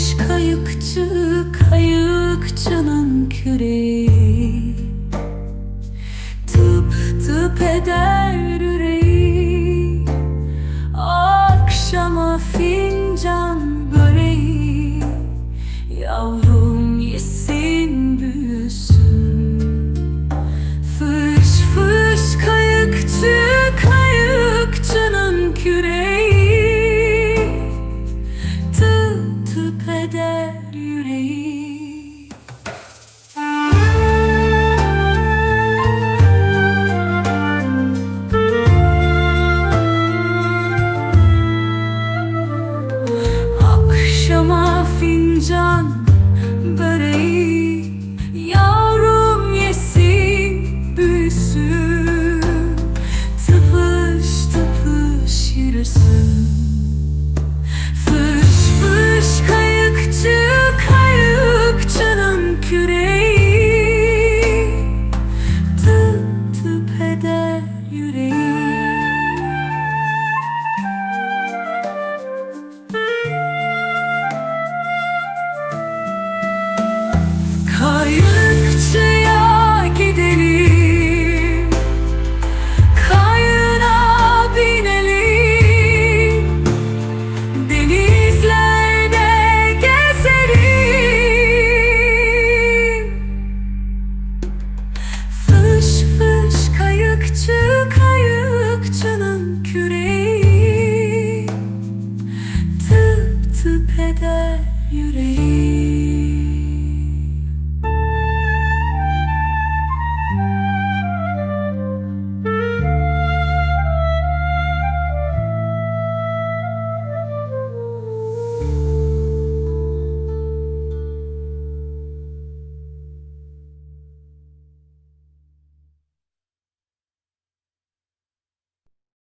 Kaymış kayıkçı kayıkçının küreği. Tıp tıp eder yüreği. Akşama fincan böreği. Yavrum yesin büyüsün. Fış fış kayıkçı kayıkçının küreği. akşama fincan beauty.